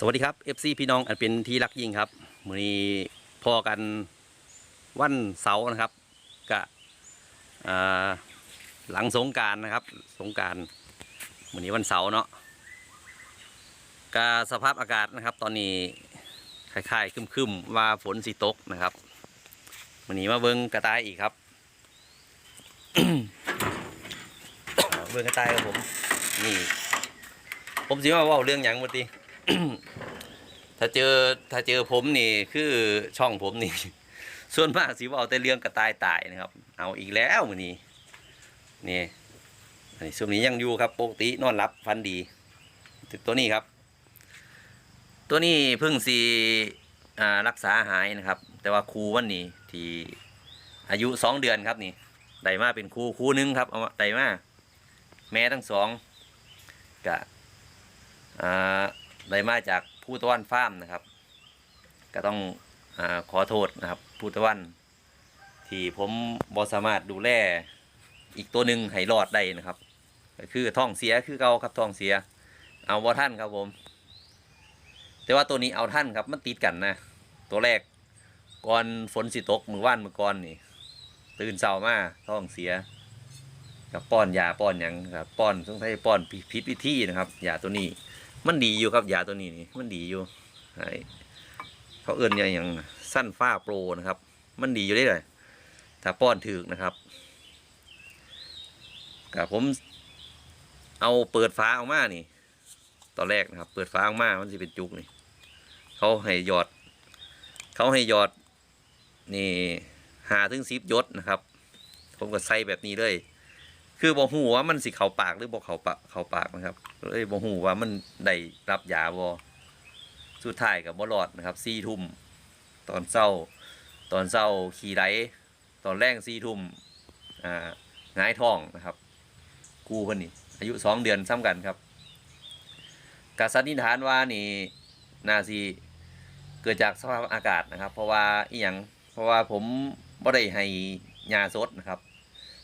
สวัสดีครับ FC พี่น้องอันเป็นที่รักยิ่งครับมือนี้พอกันวันเสาร์นะครับกะอ่าหลังสงการนะครับ สงการมือนี้วันเสาร์เนาะกาสภาพอากาศนะครับ ตอนนี้คล้ายๆคึมๆว่าฝนสิตกนะครับมือนี้มาเบิ้งกระต่ายอีกครับเบิ้งกระต่ายครับผมนี่ผมสิว่าเว่าเรื่องหยังมือตี ถ้าเจอถ้าเจอผมนี่คือช่องผมนี่ ส่วนมากสิเว่าแต่เรื่องกระต่ายตายนะครับ เอาอีกแล้วมื้อนี้นี่อันนี้ช่วงนี้ยังอยู่ครับปกตินอนรับฟันดีตัวนี้ครับ ตัวนี้เพิ่งสีรักษาหายนะครับ แต่ว่าครูวันนี้ที่อายุสองเดือนครับนี่ไดมาเป็นครูครูหนึงครับเอามาไดมาแม่ทั้งสองกะอ่า ได้มาจากผู้ตะวันฟาร์มนะครับ ก็ต้องอขอโทษนะครับ ผู้ตะวัน ที่ผมบอสามารถดูแลอีกตัวหนึ่งให้รอดได้นะครับคือท้องเสียคือเกาครับท้องเสีย เอาว่าท่านครับผม แต่ว่าตัวนี้เอาท่านครับมันติดกันนะ ตัวแรกก่อนฝนสิตกมือว่านมือก่อนนี่ ตื่นเช้ามาท้องเสียกับป้อนยาป้อนหยังครับป้อนต้องใช้ป้อนพิษวิธีนะครับยาตัวนี้ มันดีอยู่ครับยาตัวนี้นี่มันดีอยู่ไอ้เขาเอื้อนย่างอย่างสั้นฟ้าโปรนะครับ มันดีอยู่ได้เลยถ้าป้อนถึกนะครับกับผมเอาเปิดฟ้าออกมานี่ ตอนแรกนะครับ เปิดฟ้าออกมามันจะเป็นจุกนี่เขาให้หยอด เขาให้หยอดนี่หาถึงสิบยศนะครับ ผมก็ใส่แบบนี้เลย คือบอกหูว่ามันสิเขาปากหรือบอกเขาปากเขาปากนะครับเลยบอกหูว่ามันได้รับยาบอสุดท้ายกับบอลอดนะครับสี่ทุ่มตอนเศร้า ตอนเศร้าขี่ไรตอนแรกสี่ทุ่มอ่าหงายท้องนะครับ กูคนนี้อายุสองเดือนซ้ำกันครับกาสันนิษฐานว่านี่นาซีเกิดจากสภาพอากาศนะครับ เพราะว่าอีหยังเพราะว่าผมบ่ได้ให้ยาสดนะครับ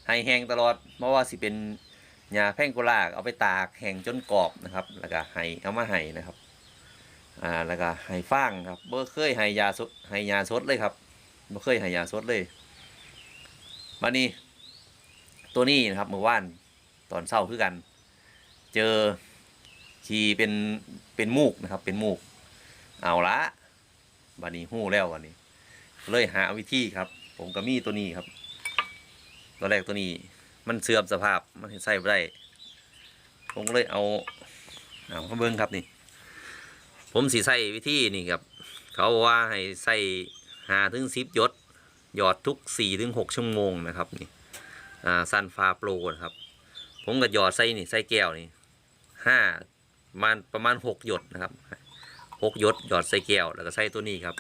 ให้แห้งตลอดเพราะว่าสิเป็นหญ้าแพ่งโกลากเอาไปตากแห้งจนกรอบนะครับ แล้วก็ให้เอามาให้นะครับอ่าแล้วก็ให้ฟางครับเบ่เคยให้ยาสดให้ยาสดเลยครับบ่เคยให้ยาสดเลยมานี่ตัวนี้นะครับเมื่อวานตอนเช้าคือกัน เจอขีเป็นเป็นมูกนะครับ เป็นมูก เอาละบันนี้หู้แล้ววันนี้ เลยหาวิธีครับ ผมก็มีตัวนี้ครับ ตอนแรกตัวนี้ มันเสื่อมสภาพมันใส่ไม่ได้ ผมก็เลยเอาเอามาเบิ้งครับนี่ ผมสีใส่วิธีนี่ครับ เขาบอกว่าให้ใส่หาถึงสิบยศหยอดทุกสี่ถึงหกชั่วโมงนะครับนี่อ่าซันฟาโปรนะครับ ผมก็หยอดใส่นี่ใส่แก้วนี่ห้าประมาณประมาณหกหยดนะครับหกหยดหยอดใส่แก้วแล้วก็ใส่ตัวนี้ครับ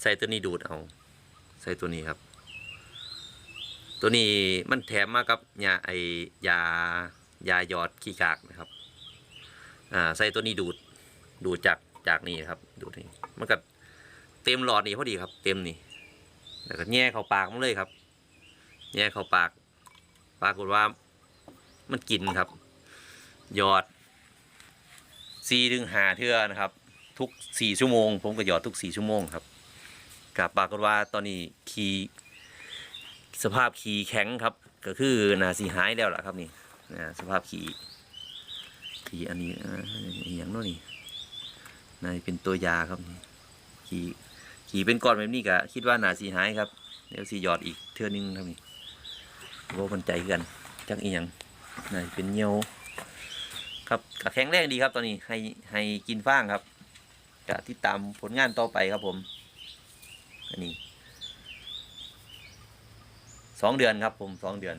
ใส่ตัวนี้ดูดเอา ใส่ตัวนี้ครับ ตัวนี้มันแถมมากับยาไอยายาหยอดขี้กากนะครับอ่าใส่ตัวนี้ดูดดูดจากจากนี่ครับ ดูดนี่มันก็เต็มหลอดนี่พอดีครับ เต็มนี่แล้วก็แง่เข้าปากมันเลยครับแง่เข้าปากปรากฏว่ามันกินครับหยอดสี่ถึงหาเทื่อนะครับ ทุกสี่ชั่วโมง ผมก็หยอดทุกสี่ชั่วโมงครับกับปรากฏว่าตอนนี้คี สภาพขี่แข็งครับ ก็คือนาสีหายแล้วล่ะครับนี่นะสภาพขี่ขี่อันนี้อ่าอย่างโน้นนี่นายเป็นตัวยาครับนี่ขี่ขี่เป็นก้อนแบบนี้ก็คิดว่านาสีหายครับเดี๋ยวสีหยอดอีกเทื่อนึงครับนี่โว้มันใจกันจักอีหยังนายเป็นเหี่ยวครับก็แข็งแรงดีครับตอนนี้ให้ให้กินฟางครับก็ติดตามผลงานต่อไปครับผมอันนี้ สองเดือนครับ ผมสองเดือน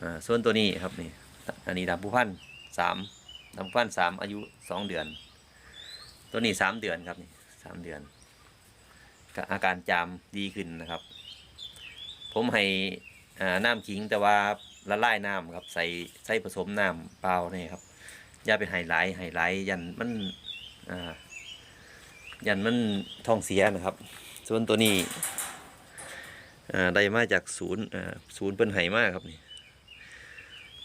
อ่าส่วนตัวนี้ครับนี่อันนี้ดำผู้พันสามดำผู้พันสามอายุสองเดือน ตัวนี้สามเดือนครับนี่สามเดือนอาการจามดีขึ้นนะครับ ผมให้น้ำขิงแต่ว่าละลายน้ำครับ ใส่ใส่ผสมน้ำเปล่านี่ครับอย่าไปไฮไลท์ไฮไลท์ยันมันยันมันท้องเสียนะครับ ส่วนตัวนี้ ได้มาจากศูนย์ศูนย์เปิ้นไห่มากครับนี่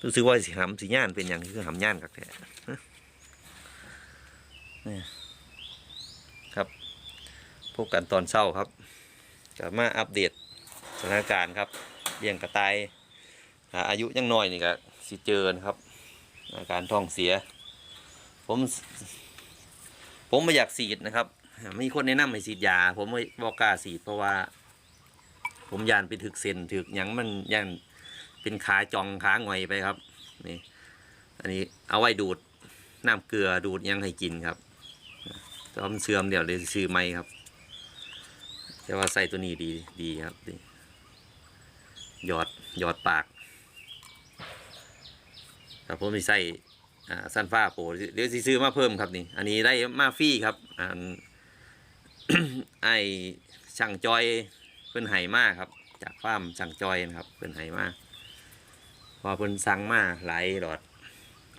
รู้สึกว่าสีหำสีย่านเป็นอย่างคือหำย่านกับแท้ครับ พบกันตอนเช้าครับกลับมาอัปเดตสถานการณ์ครับเลี้ยงกระต่ายอายุยังน้อยนี่ก็สิเจอนะครับ อาการท้องเสีย ผม ผมไม่อยากสีดนะครับ มีคนแนะนำให้สีดยา ผมไม่บอกกล้าสีดเพราะว่า ผมยานไปถึกเส้นถึกหยังมันยันเป็นขาจองขาหงอยไปครับนี่อันนี้เอาไว้ดูดน้ำเกลือดูดยังให้กินครับต่ว่ามันเสื่อมเดี๋ยวเลยซื้อไม่ครับ แต่ว่าใส่ตัวนี้ดีดีครับดีหยอดหยอดปากครับผมมีใส่อ่าซันฟ้าโปเดี๋ยวซื้อมาเพิ่มครับนี่ อันนี้ได้มาฟรีครับอันไอช่างจอย เพิ่นไห้มากครับ จากฟาร์มช่งจอยนะครับเพิ่นไห้มาเพอเพิ่นสั่งมาหลายหลอด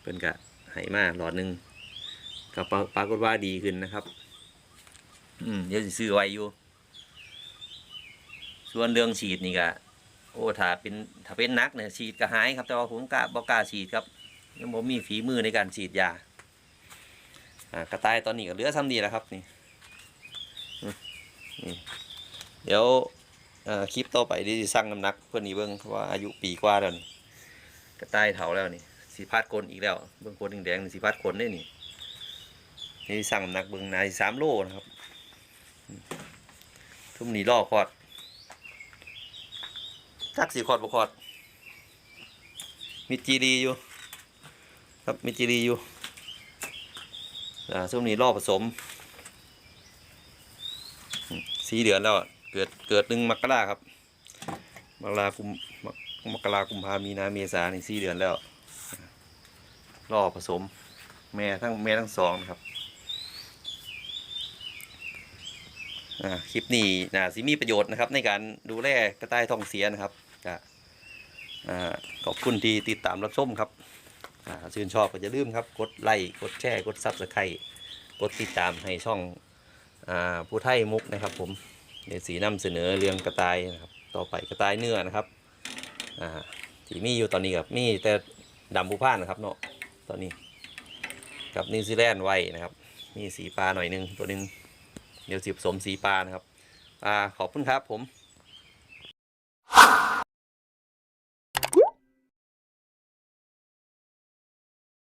เพิ่นก็ไห้มากหลอดหนึ่งก็ปราปรากฏว่าดีขึ้นนะครับ อืมเดี๋ยวสิซื้อไว้อยู่ ส่วนเรื่องฉีดนี่ก็โอ้ถ้าเป็นถ้าเป็นนักเนี่ยฉีดก็หายครับ แต่ว่าผมกล้าบ่กาฉีดครับยังบ่มีฝีมือในการฉีดยาอ่ากระต่ายตอนนี้ก็เหลือทำดีแล้วครับนี่นี่ เดี๋ยว คลิปต่อไปเดียวสิสั่งน้ำหนักเพื่อนนี่เบิ่งเพราะว่าอายุปีกว่าแล้วนี่กระต่ายเฒ่าแล้วนี่สีพาดคนอีกแล้วเบิ่งคนแดงๆนี่สีพาดคนได้นี่นี่สั่งน้ำหนักเบิ่งนายสามโลนะครับทุ่มนี้ล่อคอดจักสีคอดบ่คอดมีจีดีอยู่ ครับมีจีดีอยู่อ่าช่วงนี้รอผสมสี่เดือนแล้ว เกิดเกิดหนึ่งมกราครับมกรากุมมกมกรากุมภามีนาเมษาในสี่เดือนแล้วรอผสม แม่ทั้งแม่ทั้งสองนะครับคลิปนี้นะสิมีประโยชน์นะครับ ในการดูแลกระต่ายท้องเสียนะครับก็อ่าขอบคุณที่ติดตามรับชมครับชื่นชอบก็อย่าลืมครับ กดไลค์กดแชร์กดซับสไครต์กดติดตามให้ช่องอผู้ไทยมุกนะครับผม เดี๋ยวสีนำเสนอเรื่องกระต่ายนะครับ ต่อไปกระต่ายเนื้อนะครับอ่าที่มีอยู่ตอนนี้กับมีแต่ดำผู้พ่านนะครับเนาะตอนนี้กับนิวซีแลนด์ไว้นะครับ มีสีปลาหน่อยหนึงตัวหนึงเดี๋ยวสิผสมสีปลานะครับอ่าขอบคุณครับผม